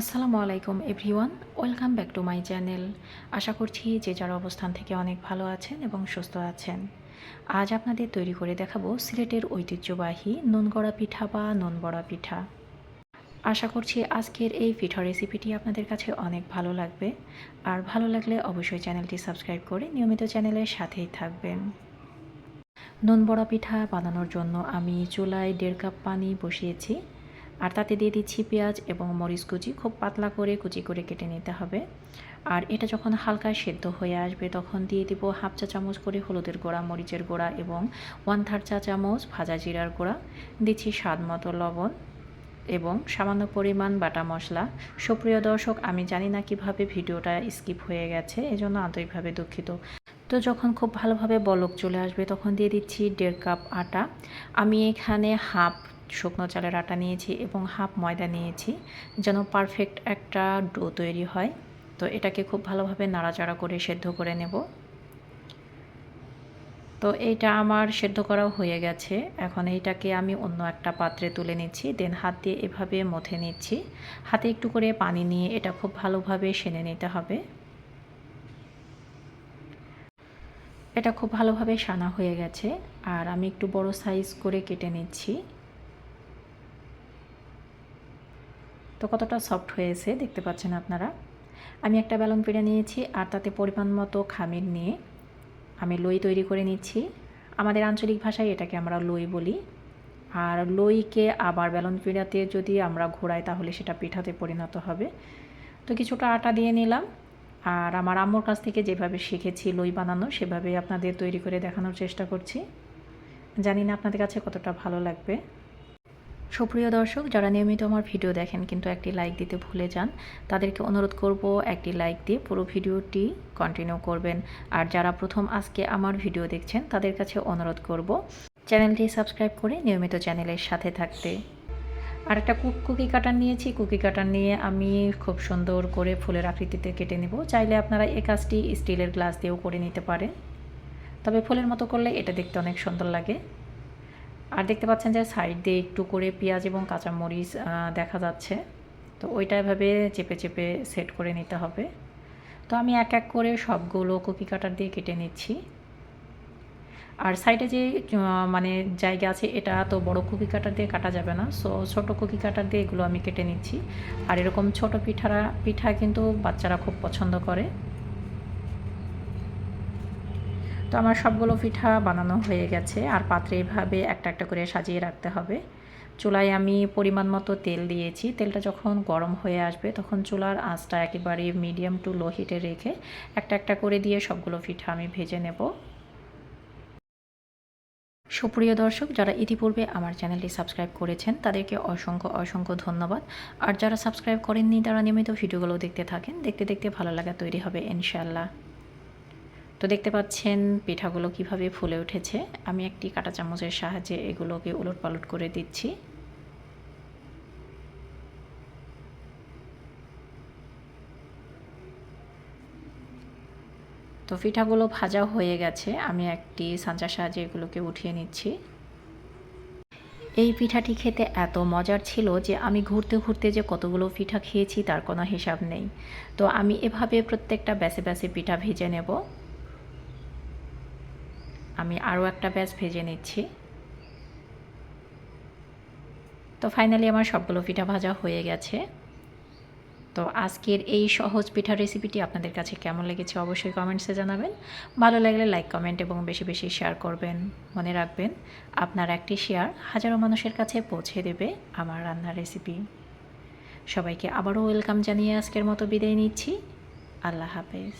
আসসালামু আলাইকুম, everyone. Welcome back to my channel. আশা করছি যে যার অবস্থান থেকে অনেক ভালো আছেন এবং সুস্থ আছেন। আজ আপনাদের তৈরি করে দেখাবো সিলেটের ঐতিহ্যবাহী নুনগড়া পিঠা বা নুনবড়া পিঠা। আশা করছি আজকের এই পিঠা রেসিপিটি আপনাদের কাছে অনেক ভালো লাগবে। আর ভালো লাগলে অবশ্যই চ্যানেলটি সাবস্ক্রাইব করে নিয়মিত চ্যানেলের সাথেই থাকবেন। নুন বড়া পিঠা বানানোর জন্য আমি চুলায় দেড় কাপ পানি বসিয়েছি। আর তাতে দিয়ে দিচ্ছি পেঁয়াজ এবং মরিচ কুচি। খুব পাতলা করে কুচি করে কেটে নিতে হবে। আর এটা যখন হালকা সেদ্ধ হয়ে আসবে, তখন দিয়ে দিব হাফ চা চামচ করে হলুদের গোড়া, মরিচের গুঁড়া এবং ওয়ান থার্ড চা চামচ ভাজা জিরার গুঁড়া। দিচ্ছি স্বাদ মতো লবণ এবং সামান্য পরিমাণ বাটা মশলা। সুপ্রিয় দর্শক, আমি জানি না কীভাবে ভিডিওটা স্কিপ হয়ে গেছে, এজন্য আন্তরিকভাবে দুঃখিত। তো যখন খুব ভালোভাবে বলক চলে আসবে, তখন দিয়ে দিচ্ছি দেড় কাপ আটা। আমি এখানে হাফ শুকনো চালের আটা নিয়েছি এবং হাফ ময়দা নিয়েছি যেন পারফেক্ট একটা ডো তৈরি হয়। তো এটাকে খুব ভালোভাবে নাড়াচাড়া করে সেদ্ধ করে নেব। তো এইটা আমার সেদ্ধ করাও হয়ে গেছে। এখন এইটাকে আমি অন্য একটা পাত্রে তুলে নিচ্ছি দেন হাত দিয়ে এভাবে মথে নিচ্ছি। হাতে একটু করে পানি নিয়ে এটা খুব ভালোভাবে সেনে নিতে হবে। এটা খুব ভালোভাবে সানা হয়ে গেছে। আর আমি একটু বড় সাইজ করে কেটে নিচ্ছি। তো কতটা সফট হয়েছে দেখতে পাচ্ছেন আপনারা। আমি একটা বেলন পেড়ে নিয়েছি আর তাতে পরিমাণ মতো খামির নিয়ে আমি লই তৈরি করে নিচ্ছি। আমাদের আঞ্চলিক ভাষায় এটাকে আমরা লই বলি। আর লইকে আবার বেলন পিড়াতে যদি আমরা ঘোরাই তাহলে সেটা পিঠাতে পরিণত হবে। তো কিছুটা আটা দিয়ে নিলাম। আর আমার আম্মুর কাছ থেকে যেভাবে শিখেছি লই বানানো সেভাবে আপনাদের তৈরি করে দেখানোর চেষ্টা করছি। জানি না আপনাদের কাছে কতটা ভালো লাগবে। সুপ্রিয় দর্শক, যারা নিয়মিত আমার ভিডিও দেখেন কিন্তু একটি লাইক দিতে ভুলে যান, তাদেরকে অনুরোধ করব একটি লাইক দিয়ে পুরো ভিডিওটি কন্টিনিউ করবেন। আর যারা প্রথম আজকে আমার ভিডিও দেখছেন, তাদের কাছে অনুরোধ করব চ্যানেলটি সাবস্ক্রাইব করে নিয়মিত চ্যানেলের সাথে থাকতে। আর একটা কুক কুকি কাটার নিয়েছি। কুকি কাটার নিয়ে আমি খুব সুন্দর করে ফুলের আকৃতিতে কেটে নেব। চাইলে আপনারা এই কাজটি স্টিলের গ্লাস দিয়েও করে নিতে পারেন। তবে ফুলের মতো করলে এটা দেখতে অনেক সুন্দর লাগে। আর দেখতে পাচ্ছেন যে সাইড দিয়ে একটু করে পেঁয়াজ এবং কাঁচামরিচ দেখা যাচ্ছে। তো ওইটা এভাবে চেপে চেপে সেট করে নিতে হবে। তো আমি এক এক করে সবগুলো কুকি কাটার দিয়ে কেটে নিচ্ছি। আর সাইডে যে মানে জায়গা আছে, এটা তো বড় কুকি কাটার দিয়ে কাটা যাবে না। সো ছোট কুকি কাটার দিয়ে এগুলো আমি কেটে নিচ্ছি। আর এরকম ছোট পিঠারা, পিঠা কিন্তু বাচ্চারা খুব পছন্দ করে। তো আমার সবগুলো পিঠা বানানো হয়ে গেছে। আর পাত্রে এভাবে একটা একটা করে সাজিয়ে রাখতে হবে। চুলায় আমি পরিমাণ মতো তেল দিয়েছি। তেলটা যখন গরম হয়ে আসবে, তখন চুলার আঁচটা একেবারে মিডিয়াম টু লো হিটে রেখে একটা একটা করে দিয়ে সবগুলো পিঠা আমি ভেজে নেব। সুপ্রিয় দর্শক, যারা ইতিপূর্বে আমার চ্যানেলটি সাবস্ক্রাইব করেছেন, তাদেরকে অসংখ্য অসংখ্য ধন্যবাদ। আর যারা সাবস্ক্রাইব করেননি, তারা নিয়মিত ভিডিওগুলো দেখতে থাকেন। দেখতে দেখতে ভালো লাগা তৈরি হবে ইনশাল্লাহ তো দেখতে পাচ্ছেন পিঠাগুলো কীভাবে ফুলে উঠেছে। আমি একটি কাঁটা চামচের সাহায্যে এগুলোকে উলট পালট করে দিচ্ছি। তো পিঠাগুলো ভাজা হয়ে গেছে। আমি একটি সাঞ্চার সাহায্যে এগুলোকে উঠিয়ে নিচ্ছি। এই পিঠাটি খেতে এত মজার ছিল যে আমি ঘুরতে ঘুরতে যে কতগুলো পিঠা খেয়েছি তার কোনো হিসাব নেই। তো আমি এভাবে প্রত্যেকটা ব্যাসে ব্যাসে পিঠা ভেজে নেব। আমি আরও একটা ব্যাচ ভেজে নিচ্ছি। তো ফাইনালি আমার সবগুলো পিঠা ভাজা হয়ে গেছে। তো আজকের এই সহজ পিঠা রেসিপিটি আপনাদের কাছে কেমন লেগেছে অবশ্যই কমেন্টসে জানাবেন। ভালো লাগলে লাইক কমেন্ট এবং বেশি বেশি শেয়ার করবেন। মনে রাখবেন, আপনার একটি শেয়ার হাজারো মানুষের কাছে পৌঁছে দেবে আমার রান্নার রেসিপি সবাইকে আবারও ওয়েলকাম জানিয়ে আজকের মতো বিদায় নিচ্ছি। আল্লাহ হাফেজ।